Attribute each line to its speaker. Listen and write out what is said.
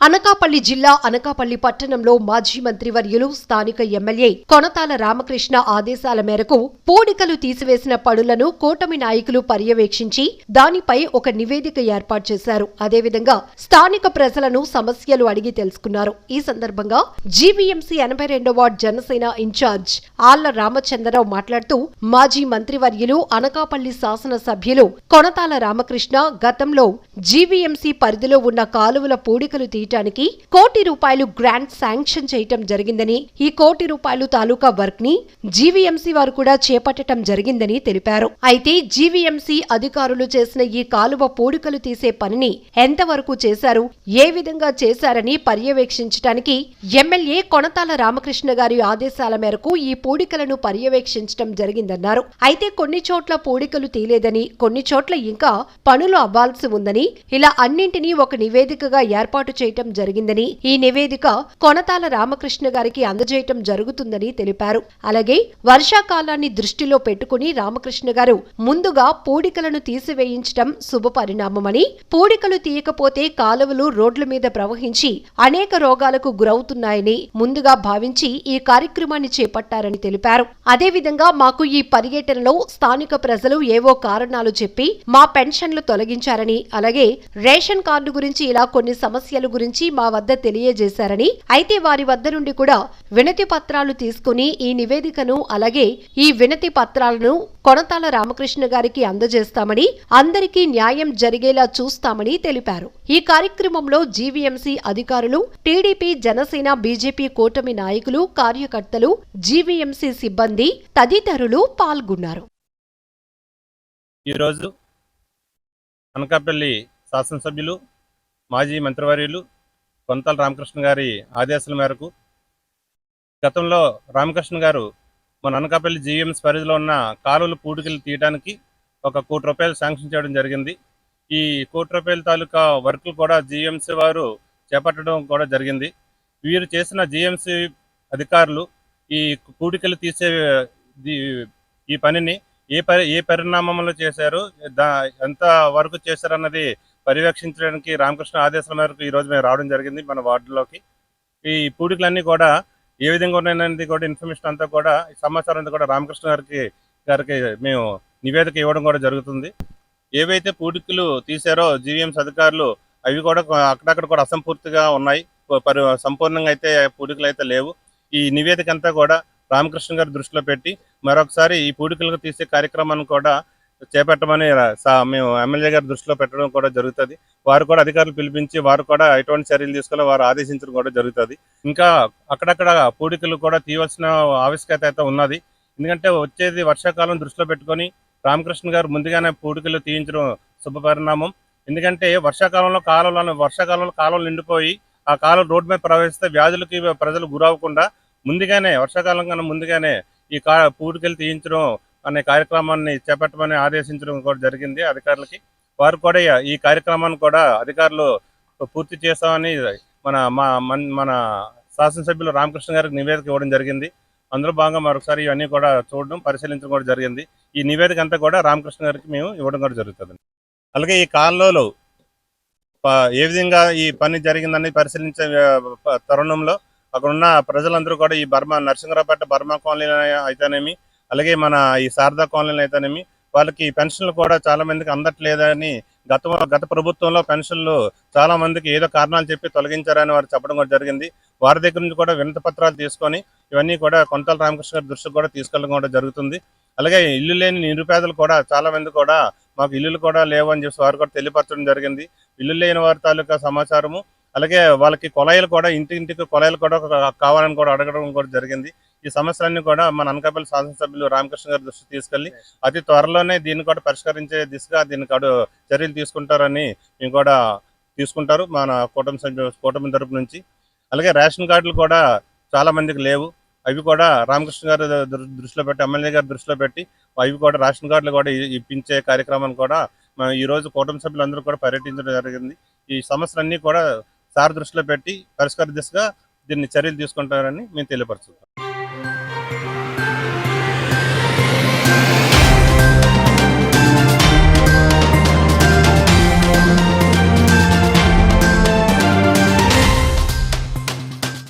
Speaker 1: అనకాపల్లి జిల్లా అనకాపల్లి పట్టణంలో మాజీ మంత్రివర్యులు స్థానిక ఎమ్మెల్యే కొనతాల రామకృష్ణ ఆదేశాల మేరకు పూడికలు తీసివేసిన పనులను కూటమి నాయకులు పర్యవేక్షించి దానిపై ఒక నివేదిక ఏర్పాటు చేశారు. అదేవిధంగా స్థానిక ప్రజలను సమస్యలు అడిగి తెలుసుకున్నారు. ఈ సందర్భంగా జీవీఎంసీ ఎనభై రెండో వార్డ్ జనసేన ఇన్ఛార్జ్ ఆళ్ళ రామచంద్రరావు మాట్లాడుతూ మాజీ మంత్రివర్యులు అనకాపల్లి శాసనసభ్యులు కొనతాల రామకృష్ణ గతంలో జీవీఎంసీ పరిధిలో ఉన్న కాలువల పూడికలు చేయటానికి కోటి రూపాయలు గ్రాంట్ శాంక్షన్ చేయటం జరిగిందని ఈ కోటి రూపాయలు తాలూకా వర్క్ని జీవీఎంసీ వారు కూడా చేపట్టడం జరిగిందని తెలిపారు. అయితే జీవీఎంసీ అధికారులు చేసిన ఈ కాలువ పూడికలు తీసే పనిని ఎంతవరకు చేశారు ఏ విధంగా చేశారని పర్యవేక్షించడానికి ఎమ్మెల్యే కొనతాల రామకృష్ణ గారి ఆదేశాల మేరకు ఈ పూడికలను పర్యవేక్షించడం జరిగిందన్నారు. అయితే కొన్ని చోట్ల పూడికలు తీలేదని కొన్ని చోట్ల ఇంకా పనులు అవ్వాల్సి ఉందని ఇలా అన్నింటినీ ఒక నివేదికగా ఏర్పాటు చేయడం చేయటం జరిగిందని ఈ నివేదిక కొనతాల రామకృష్ణ గారికి అందజేయటం జరుగుతుందని తెలిపారు. అలాగే వర్షాకాలాన్ని దృష్టిలో పెట్టుకుని రామకృష్ణ గారు ముందుగా పూడికలను తీసివేయించటం శుభ పరిణామమని పూడికలు తీయకపోతే కాలువలు రోడ్ల మీద ప్రవహించి అనేక రోగాలకు గురవుతున్నాయని ముందుగా భావించి ఈ కార్యక్రమాన్ని చేపట్టారని తెలిపారు. అదేవిధంగా మాకు ఈ పర్యటనలో స్థానిక ప్రజలు ఏవో కారణాలు చెప్పి మా పెన్షన్లు తొలగించారని అలాగే రేషన్ కార్డు గురించి ఇలా కొన్ని సమస్యల గురించి మా వద్ద తెలియజేశారని అయితే వారి వద్ద నుండి కూడా వినతి పత్రాలు తీసుకుని ఈ నివేదికను అలాగే ఈ వినతి పత్రాలను కొనతాల రామకృష్ణ గారికి అందజేస్తామని అందరికీ న్యాయం జరిగేలా చూస్తామని తెలిపారు. ఈ కార్యక్రమంలో జీవీఎంసీ అధికారులు టీడీపీ జనసేన బీజేపీ కూటమి నాయకులు కార్యకర్తలు జీవీఎంసీ సిబ్బంది తదితరులు పాల్గొన్నారు.
Speaker 2: ఈరోజు అనకాపల్లి శాసనసభ్యులు మాజీ మంత్రివర్యులు కొంతల రామకృష్ణ గారి ఆదేశాల మేరకు గతంలో రామకృష్ణ గారు మన అనకాపల్లి జీఎంస్ పరిధిలో ఉన్న కాలువలు పూడికలు తీయడానికి ఒక కోటి రూపాయలు శాంక్షన్ చేయడం జరిగింది. ఈ కోటి రూపాయల తాలూకా వర్కులు కూడా జీఎంసీ వారు చేపట్టడం కూడా జరిగింది. వీరు చేసిన జీఎంసీ అధికారులు ఈ పూడికలు తీసే ఈ పనిని ఏ పరి ఏ పరిణామంలో చేశారు దా ఎంత వరకు చేశారన్నది పర్యవేక్షించడానికి రామకృష్ణ ఆదేశాల మేరకు ఈ రోజు మేము రావడం జరిగింది మన వార్డులోకి. ఈ పూడికలన్నీ కూడా ఏ విధంగా ఉన్నాయనేది కూడా ఇన్ఫర్మేషన్ అంతా కూడా ఈ సమాచారం అంతా కూడా రామకృష్ణ గారికి గారికి మేము నివేదిక ఇవ్వడం కూడా జరుగుతుంది. ఏవైతే పూడికలు తీశారో జీవీఎంస్ అధికారులు అవి కూడా అక్కడక్కడ కూడా అసంపూర్తిగా ఉన్నాయి. పరి సంపూర్ణంగా అయితే పూడికలు అయితే లేవు. ఈ నివేదిక అంతా కూడా రామకృష్ణ గారి దృష్టిలో పెట్టి మరొకసారి ఈ పూడికలకు తీసే కార్యక్రమాన్ని కూడా చేపట్టమని మేము ఎమ్మెల్యే గారి దృష్టిలో పెట్టడం కూడా జరుగుతుంది. వారు కూడా అధికారులు పిలిపించి వారు కూడా ఎటువంటి చర్యలు తీసుకొని వారు ఆదేశించడం కూడా జరుగుతుంది. ఇంకా అక్కడక్కడ పూడికలు కూడా తీయవలసిన ఆవశ్యకత అయితే ఉన్నది. ఎందుకంటే వచ్చేది వర్షాకాలం దృష్టిలో పెట్టుకొని రామకృష్ణ గారు ముందుగానే పూడికలు తీయించడం శుభపరిణామం ఎందుకంటే వర్షాకాలంలో కాలంలో వర్షాకాలంలో కాలువలు నిండిపోయి ఆ కాలం రోడ్డు మీద ప్రవహిస్తే వ్యాధులకి ప్రజలు గురవ్వకుండా ముందుగానే వర్షాకాలం కన్నా ముందుగానే ఈ కా పూడికలు తీయించడం అనే కార్యక్రమాన్ని చేపట్టమని ఆదేశించడం కూడా జరిగింది అధికారులకి. వారు కూడా ఈ కార్యక్రమాన్ని కూడా అధికారులు పూర్తి చేస్తామని మన మా మన- మన శాసనసభ్యులు రామకృష్ణ గారికి నివేదిక ఇవ్వడం జరిగింది. అందులో భాగంగా మరొకసారి ఇవన్నీ కూడా చూడడం పరిశీలించడం కూడా జరిగింది. ఈ నివేదిక అంతా కూడా రామకృష్ణ గారికి మేము ఇవ్వడం కూడా జరుగుతుంది. అలాగే ఈ కాలంలో ఏ విధంగా ఈ పని జరిగిందని పరిశీలించే తరుణంలో అక్కడ ఉన్న ప్రజలందరూ కూడా ఈ బర్మా నరసింహరావుపేట బర్మా కాలనీ అయితేనేమి అలాగే మన ఈ శారదా కాలనీలు అయితేనేమి వాళ్ళకి పెన్షన్లు కూడా చాలా మందికి అందట్లేదని గత గత ప్రభుత్వంలో పెన్షన్లు చాలా మందికి ఏదో కారణాలు చెప్పి తొలగించారని వారు చెప్పడం కూడా జరిగింది. వారి దగ్గర నుంచి కూడా వినతి పత్రాలు తీసుకొని ఇవన్నీ కూడా కొంతల రామకృష్ణ గారి దృష్టికి కూడా తీసుకెళ్ళడం కూడా జరుగుతుంది. అలాగే ఇల్లు లేని నిరుపేదలు కూడా చాలా మంది కూడా మాకు ఇల్లులు కూడా లేవు అని చెప్పి వారు కూడా తెలియపరచడం జరిగింది. ఇల్లు లేని వారి తాలూకా సమాచారము అలాగే వాళ్ళకి కొలాయిలు కూడా ఇంటి ఇంటికి కొలాయిలు కూడా కావాలని కూడా అడగడం కూడా జరిగింది. ఈ సమస్యలన్నీ కూడా మన అనకాపల్లి శాసనసభ్యులు రామకృష్ణ గారి దృష్టికి తీసుకెళ్ళి అతి త్వరలోనే దీన్ని కూడా పరిష్కరించే దిశగా దీనికి చర్యలు తీసుకుంటారని మేము కూడా తీసుకుంటారు మన కూటమి సభ్యు కూటమి తరపు నుంచి. అలాగే రేషన్ కార్డులు కూడా చాలా మందికి లేవు. అవి కూడా రామకృష్ణ గారి దృష్టిలో పెట్టి ఎమ్మెల్యే గారి దృష్టిలో పెట్టి అవి కూడా రేషన్ కార్డులు కూడా ఇప్పించే కార్యక్రమాన్ని కూడా మేము ఈ రోజు కూటమి సభ్యులందరూ కూడా పర్యటించడం జరిగింది. ఈ సమస్యలన్నీ కూడా సార్ దృష్టిలో పెట్టి పరిష్కార దిశగా దీన్ని చర్యలు తీసుకుంటారని మేము తెలియపరుచుకుంటాం